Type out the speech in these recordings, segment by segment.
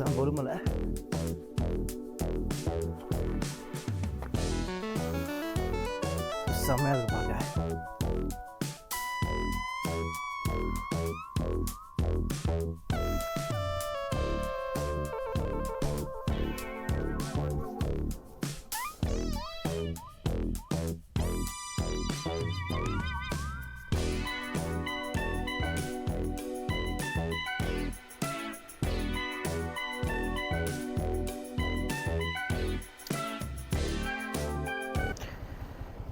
இதுதான் பொறுமலை. செம்மையாக இருக்கு பார்க்க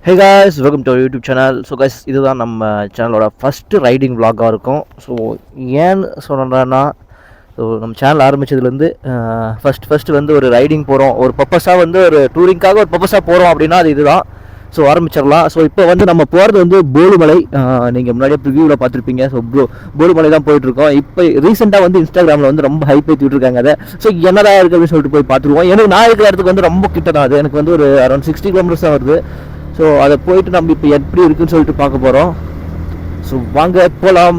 hey guys welcome to YouTube channel so guys இதுதான் நம்ம சேனலோட ஃபஸ்ட்டு ரைடிங் vlog-ஆ இருக்கும். ஸோ ஏன்னு சொல்கிறேன்னா ஸோ நம்ம சேனல் ஆரம்பிச்சதுலேருந்து ஃபஸ்ட் ஃபஸ்ட்டு வந்து ஒரு ரைடிங் போகிறோம் ஒரு பர்பஸாக வந்து ஒரு டூரிங்காக ஒரு பர்பஸாக போகிறோம் அப்படின்னா அது இதுதான். ஸோ ஆரம்பிச்சிடலாம். ஸோ இப்போ வந்து நம்ம போகிறது வந்து போலுமலை. நீங்கள் முன்னாடியே ப்ரிவியூவில் பார்த்துருப்பீங்க. ஸோ ப்ரோ போலுமலை தான் போயிட்டுருக்கோம். இப்போ ரீசெண்டாக வந்து இன்ஸ்டாகிராமில் வந்து ரொம்ப ஹைப் ஏற்றிட்டு இருக்காங்க அதை. ஸோ என்னதான் இருக்குது அப்படின்னு சொல்லிட்டு போய் பார்த்துருவோம். எனக்கு நான் இருக்கிற இடத்துக்கு வந்து ரொம்ப கிட்ட தான் அது. எனக்கு வந்து ஒரு அரௌண்ட் சிக்ஸ்டி கிலோமீட்டர்ஸ் தான் வருது. ஸோ அதை போயிட்டு நம்ம இப்போ எப்படி இருக்குன்னு சொல்லிட்டு பார்க்க போகிறோம் ஸோ வாங்க போகலாம்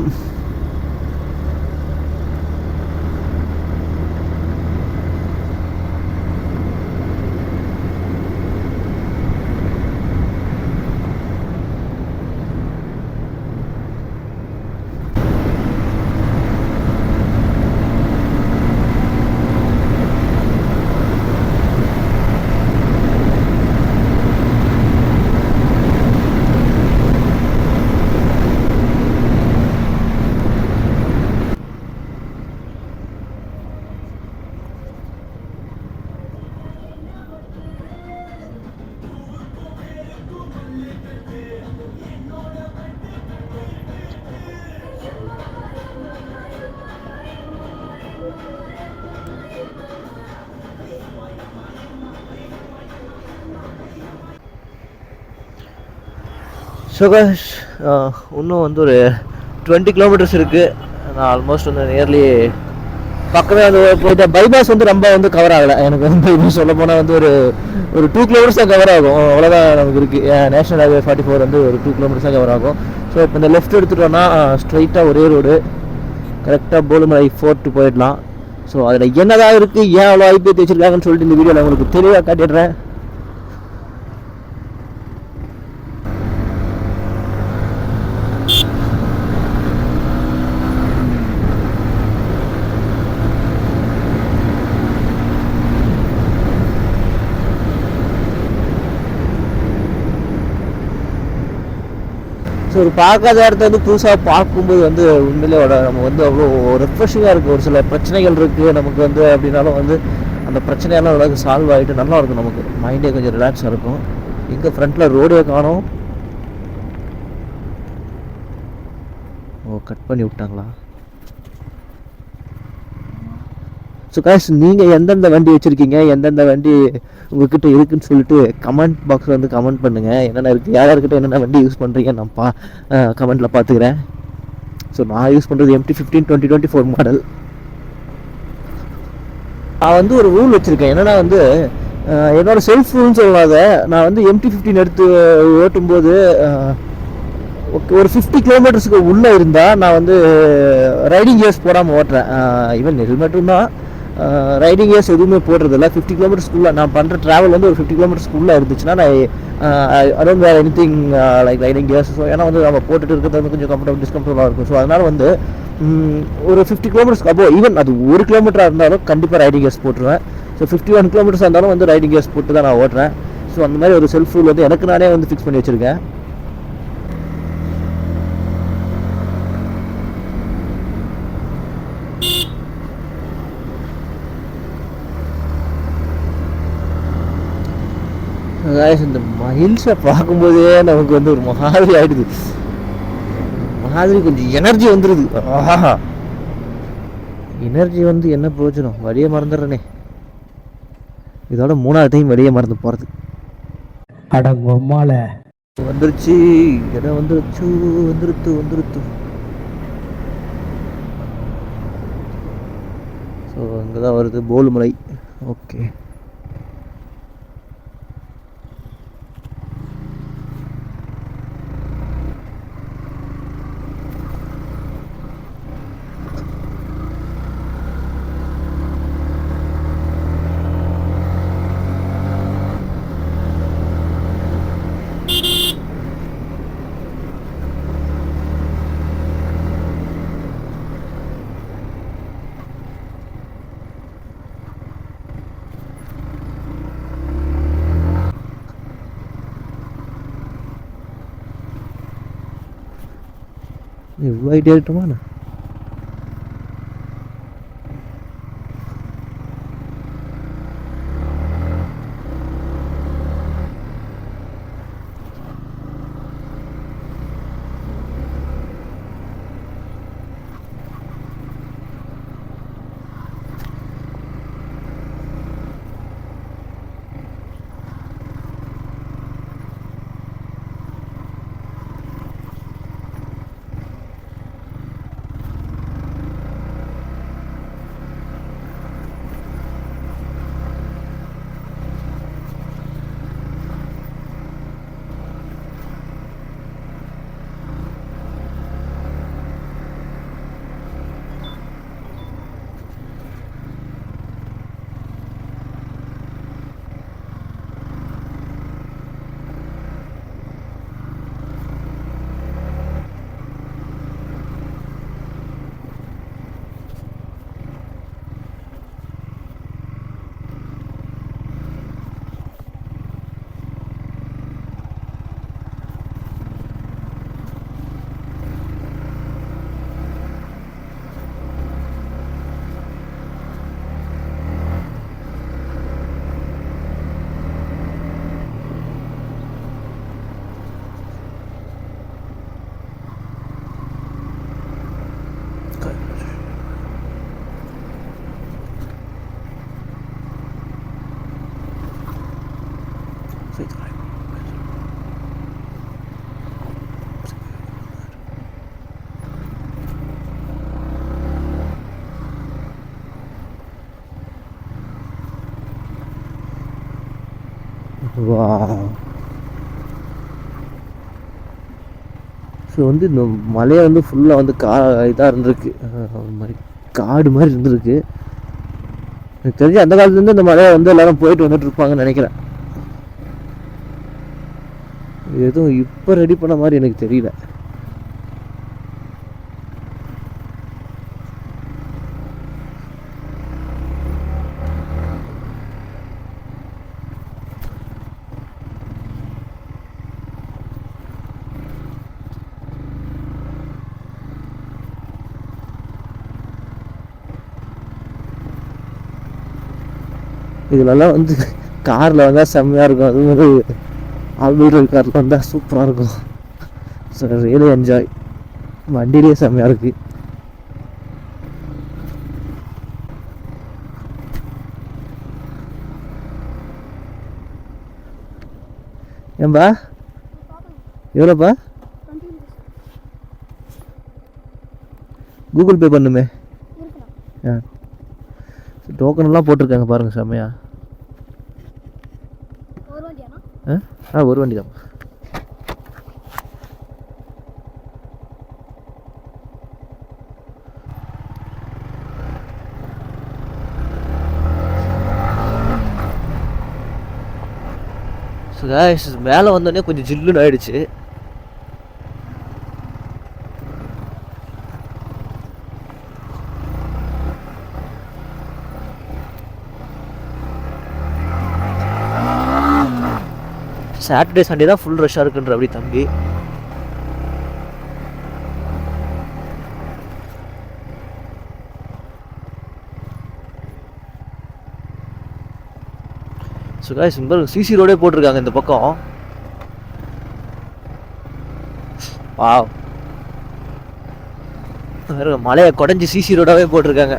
ஸோ guys, uh, இன்னும் வந்து ஒரு டுவெண்ட்டி கிலோமீட்டர்ஸ் இருக்குது நான் ஆல்மோஸ்ட் வந்து நியர்லி பக்கமே வந்து போயிட்ட பைபாஸ் வந்து ரொம்ப வந்து கவர் ஆகலை. எனக்கு வந்து பைபாஸ் சொல்ல போனால் வந்து ஒரு ஒரு டூ கிலோமீட்டர்ஸ் தான் கவர் ஆகும். அவ்வளோதான் நமக்கு இருக்குது நேஷனல் ஹைவே ஃபார்ட்டி ஃபோர் வந்து ஒரு டூ கிலோமீட்டர்ஸ் தான் கவர் ஆகும். ஸோ இப்போ இந்த லெஃப்ட் எடுத்துட்டோம்னா ஸ்ட்ரைட்டாக ஒரே ரோடு கரெக்டாக போலுமலை ஃபோர்ட்டு போயிடலாம். ஸோ அதில் என்னதான் இருக்குது ஏன் அவ்வளோ ஐபிஎத்தி வச்சிருக்காங்கன்னு சொல்லிட்டு இந்த வீடியோவில் உங்களுக்கு தெளிவாக காட்டிடுறேன். ஒரு பார்க்காத இடத்த வந்து புதுசாக பார்க்கும்போது வந்து உண்மையிலே நம்ம வந்து அவ்வளோ ரெஃப்ரெஷிங்காக இருக்குது ஒரு சில பிரச்சனைகள் இருக்குது நமக்கு வந்து அப்படின்னாலும் வந்து அந்த பிரச்சனையெல்லாம் ஓரளவுக்கு சால்வ் ஆகிட்டு நல்லா இருக்கும் நமக்கு. மைண்டே கொஞ்சம் ரிலாக்ஸாக இருக்கும். எங்கே ஃப்ரண்ட்டில் ரோடே காணோம். ஓ கட் பண்ணி விட்டாங்களா? ஸோ காய்ஸ் நீங்கள் எந்தெந்த வண்டி வச்சுருக்கீங்க? எந்தெந்த வண்டி உங்ககிட்ட இருக்குன்னு சொல்லிட்டு கமெண்ட் பாக்ஸில் வந்து கமெண்ட் பண்ணுங்கள் என்னென்ன இருக்குது யார் யார்கிட்ட என்னென்ன வண்டி யூஸ் பண்ணுறீங்க நான் பா கமெண்ட்டில் பார்த்துக்கிறேன் ஸோ நான் யூஸ் பண்ணுறது MT fifteen twenty twenty four model நான் வந்து ஒரு ரூல் வச்சுருக்கேன். என்னென்னா வந்து என்னோடய என்னோட செல்ஃப் ரூல்னு சொல்லாத நான் வந்து எம்டி ஃபிஃப்டீன் எடுத்து ஓட்டும்போது ஒரு ஃபிஃப்டி கிலோமீட்டர்ஸ்க்கு உள்ளே இருந்தால் நான் வந்து ரைடிங் இயர்ஸ் போடாமல் ஓட்டுறேன். ஈவன் ஹெல்மெட்டும் தான் ரைடிங் இயர்ஸ் எதுவுமே போடுறதில்ல. ஃபிஃப்டி கிலோமீட்டர்ஸ்க்குள்ளே நான் பண்ணுற ட்ராவல் வந்து ஒரு ஃபிஃப்டி கிலோமீட்டர்ஸ்க்குள்ளே இருந்துச்சுன்னா நான் அரௌண்ட் வேறு anything like riding gears so ஏன்னா வந்து நம்ம போட்டுட்டு இருக்கிறது வந்து கொஞ்சம் கம்ஃபர்டபுள் டிஸ்கம்ஃபர்டபுளாக இருக்கும். ஸோ அதனால் வந்து ஒரு ஃபிஃப்டி கிலோமீட்டர்ஸ்க்கு அப்போ ஈவன் அது ஒரு கிலோமீட்டராக இருந்தாலும் கண்டிப்பாக ரைடிங் இயர்ஸ் போட்டுருவேன். ஸோ ஃபிஃப்டி ஒன் கிலோமீட்டர்ஸ் இருந்தாலும் வந்து ரைடிங் இயர்ஸ் போட்டு தான் நான் ஓட்டுறேன். ஸோ அந்த மாதிரி ஒரு செல்ஃப் ரூல் வந்து எனக்கு நானே வந்து ஃபிக்ஸ் பண்ணி வச்சுருக்கேன். Guys, இந்த மயில்ஸை பார்க்கும்போதே நமக்கு வந்து ஒரு மாதிரி ஆயிடுது. மாதிரி கொஞ்சம் எனர்ஜி வந்துடுது ஆஹா. எனர்ஜி வந்து என்ன பிரயோஜனம்? வழியே மறந்துடுறேனே. இதோட மூணாவது டைம் வெளியே மறந்து போகிறது அடங்கொம்மால வந்துருச்சு. இடம் வந்துருச்சு. வந்துருத்து வந்துருத்து. ஸோ அங்கே தான் வருது போலுமலை. ஓகே இவ்வளோ ஐடியா ஆகிட்டோமா நான் வா ஸோ வந்து இந்த மலையை வந்து ஃபுல்லாக வந்து கா இதாக இருந்திருக்கு. மாதிரி காடு மாதிரி இருந்திருக்கு. எனக்கு தெரிஞ்சு அந்த காலத்துலேருந்து இந்த மலையை வந்து எல்லோரும் போயிட்டு வந்துட்டு இருப்பாங்கன்னு நினைக்கிறேன். எதுவும் இப்போ ரெடி பண்ண மாதிரி எனக்கு தெரியல. இதுலலாம் வந்து காரில் வந்தால் செம்மையாக இருக்கும். அது மாதிரி ஆல்பீரல் காரில் வந்தால் சூப்பராக இருக்கும். ஸோ ரியலி என்ஜாய் வண்டியிலே செம்மையாக இருக்குது ஏன்பா? எவ்வளோப்பா? கூகுள் பே பண்ணுமே. ஆ. டோக்கன் எல்லாம் போட்டிருக்காங்க பாருங்க செம்மையா. ஆ? ஆ ஒரு வண்டி தான் ஸோ மேலே வந்தோடனே கொஞ்சம் ஜில்லுன்னு ஆயிடுச்சு. சாட்டர்டே சண்டே தான் ஃபுல் ரஷ்ஷாக இருக்குன்ற அப்படி தம்பி. ஸோ காய்ஸ் சிசி ரோடே போட்டிருக்காங்க இந்த பக்கம். வாவ் வேற மலையை குடஞ்சி சிசி ரோடாவே போட்டிருக்காங்க.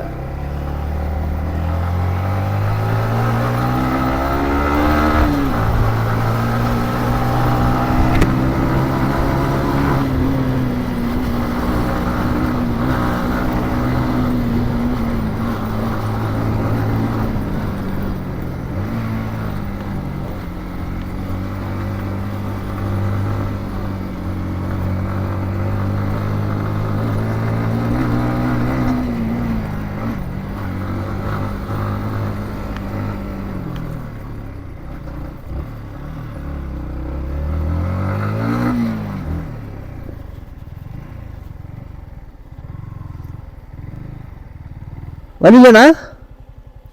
வழியிலண்ணா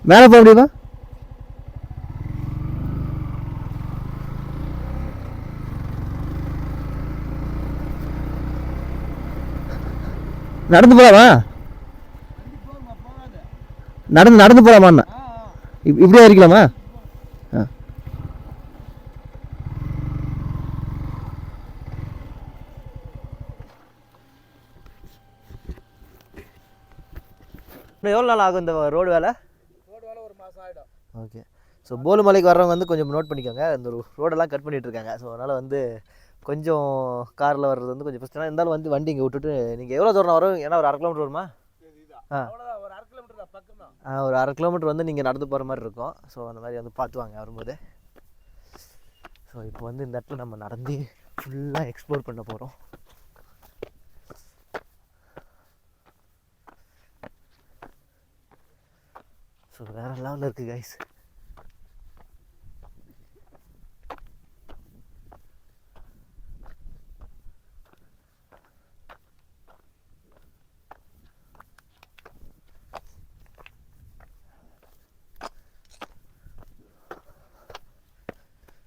மேலே போக முடியுமா? நடந்து போகலாமா? நடந்து நடந்து போகலாமாண்ணா? இப் இப்படியே இருக்கலாமா இன்னும் எவ்வளோ நாள் ஆகும் இந்த ரோடு வேலை? ரோடு வேலை ஒரு மாதம் ஆகிடும் ஓகே. ஸோ போலுமலைக்கு வர்றவங்க வந்து கொஞ்சம் நோட் பண்ணிக்கோங்க. இந்த ரோடெல்லாம் கட் பண்ணிட்டு இருக்காங்க. ஸோ அதனால் வந்து கொஞ்சம் காரில் வர்றது வந்து கொஞ்சம் பிரச்சனை இருந்தாலும் வந்து வண்டி இங்கே விட்டுட்டு நீங்கள் எவ்வளோ தூரம் வரும்? ஏன்னா ஒரு அரை கிலோமீட்டர் வருமா? ஆ. ஒரு அரை கிலோமீட்டர் வந்து நீங்கள் நடந்து போகிற மாதிரி இருக்கும். ஸோ அந்த மாதிரி வந்து பார்த்து வாங்க வரும்போது. ஸோ இப்போ வந்து இந்த இடத்துல நம்ம நடந்து ஃபுல்லாக எக்ஸ்ப்ளோர் பண்ண போகிறோம் ஸோ வேறு லெவலில் இருக்குது கைஸ்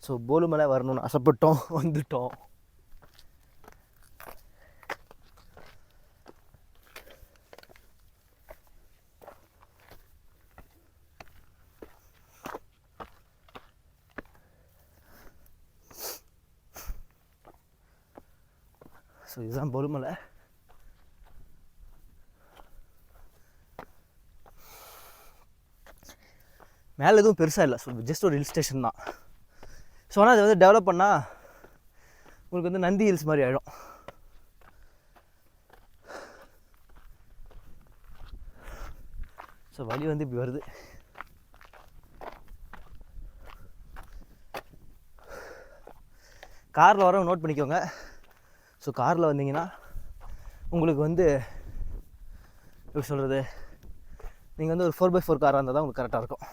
ஸோ போலுமலை வரணும்னு ஆசைப்பட்டோம் வந்துட்டோம். ஸோ இதுதான் பொறுமலை மேலே எதுவும் பெருசாக இல்லை ஸோ ஜஸ்ட் ஒரு ஹில் ஸ்டேஷன் தான் ஸோ ஆனால் அதை வந்து டெவலப் பண்ணால் உங்களுக்கு வந்து நந்தி ஹில்ஸ் மாதிரி ஆகிடும் ஸோ வழி வந்து இப்படி வருது காரில் வரவங்க நோட் பண்ணிக்கோங்க. ஸோ காரில் வந்தீங்கன்னா உங்களுக்கு வந்து எப்படி சொல்கிறது நீங்கள் வந்து ஒரு ஃபோர் பை ஃபோர் காராக இருந்தால் தான் உங்களுக்கு கரெக்டாக இருக்கும்.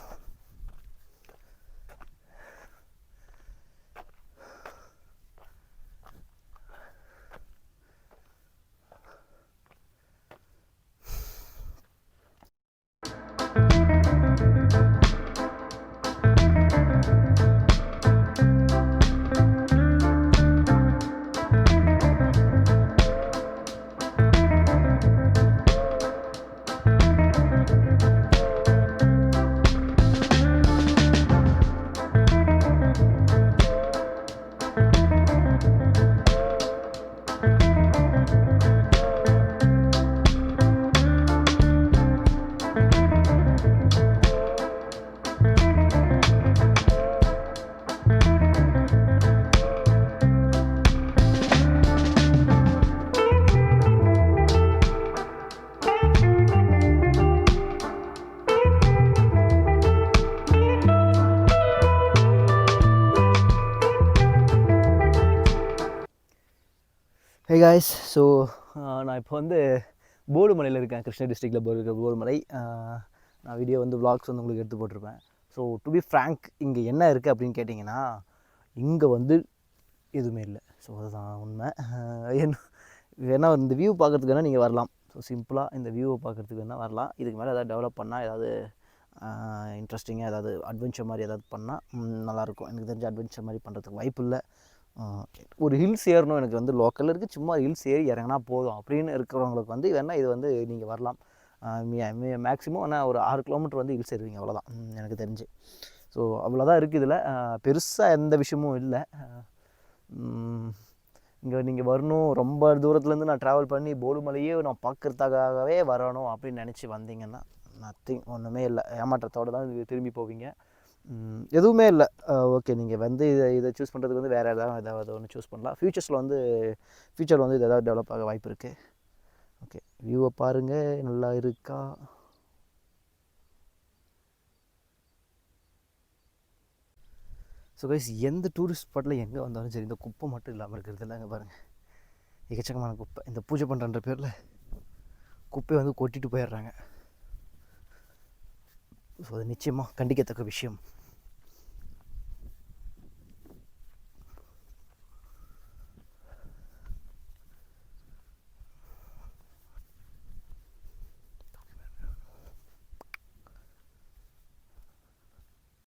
ஹே காய்ஸ் ஸோ நான் இப்போ வந்து போடுமலையில் இருக்கேன். கிருஷ்ணகிரி டிஸ்ட்ரிக்டில் போ இருக்க போடுமலை. நான் வீடியோ வந்து வ்ளாக்ஸ் வந்து உங்களுக்கு எடுத்து போட்டிருப்பேன். ஸோ டு பி ஃப்ரேங்க் இங்கே என்ன இருக்குது அப்படின்னு கேட்டிங்கன்னா இங்கே வந்து எதுவுமே இல்லை. ஸோ அதுதான் உண்மை. ஆஹ் என்ன இந்த வியூ பார்க்குறதுக்கு வேணால் நீங்கள் வரலாம். ஸோ சிம்பிளாக இந்த வியூவை பார்க்குறதுக்கு வேணால் வரலாம். இதுக்கு மேலே ஏதாவது டெவலப் பண்ணால் ஏதாவது இன்ட்ரெஸ்டிங்காக ஏதாவது அட்வென்ச்சர் மாதிரி ஏதாவது பண்ணால் நல்லாயிருக்கும் எனக்கு தெரிஞ்ச அட்வென்ச்சர் மாதிரி பண்ணுறதுக்கு வாய்ப்பு இல்லை. ஒரு ஹில்ஸ் ஏறணும். எனக்கு வந்து லோக்கலில் இருக்குது சும்மா ஹில்ஸ் ஏறி இறங்கினா போதும். அப்படின்னு இருக்கிறவங்களுக்கு வந்து வேணால் இது வந்து நீங்கள் வரலாம். மேக்ஸிமம் ஆனால் ஒரு ஆறு கிலோமீட்டர் வந்து ஹில்ஸ் ஏறுவீங்க. அவ்வளோதான் எனக்கு தெரிஞ்சு. ஸோ அவ்வளோதான் இருக்குது இதில். பெருசாக எந்த விஷயமும் இல்லை. இங்கே நீங்கள் வரணும். ரொம்ப தூரத்துலேருந்து நான் ட்ராவல் பண்ணி போடுமலையே நான் பார்க்குறதுக்காகவே வரணும் அப்படின்னு நினச்சி வந்தீங்கன்னா நத்திங் ஒன்றுமே இல்லை. ஏமாற்றத்தோடு தான் திரும்பி போவீங்க. எதுவுமே இல்லை. ஓகே நீங்கள் வந்து இதை இதை சூஸ் பண்ணுறதுக்கு வந்து வேறு ஏதாவது ஏதாவது ஒன்று சூஸ் பண்ணலாம். ஃப்யூச்சர்ஸில் வந்து ஃப்யூச்சரில் வந்து இது ஏதாவது டெவலப் ஆக வாய்ப்பு இருக்குது ஓகே வியூவை பாருங்கள் நல்லா இருக்கா? ஸோ கைஸ் எந்த டூரிஸ்ட் ஸ்பாட்டில் எங்கே வந்தாலும் சரி இந்த குப்பை மட்டும் இல்லாமல் இருக்கிறது இல்லை அங்கே பாருங்கள் எக்கச்சக்கமான குப்பை. இந்த பூஜை பண்ணுறன்ற பேரில் குப்பையை வந்து கொட்டிட்டு போயிடுறாங்க. ஸோ அது நிச்சயமாக கண்டிக்கத்தக்க விஷயம்.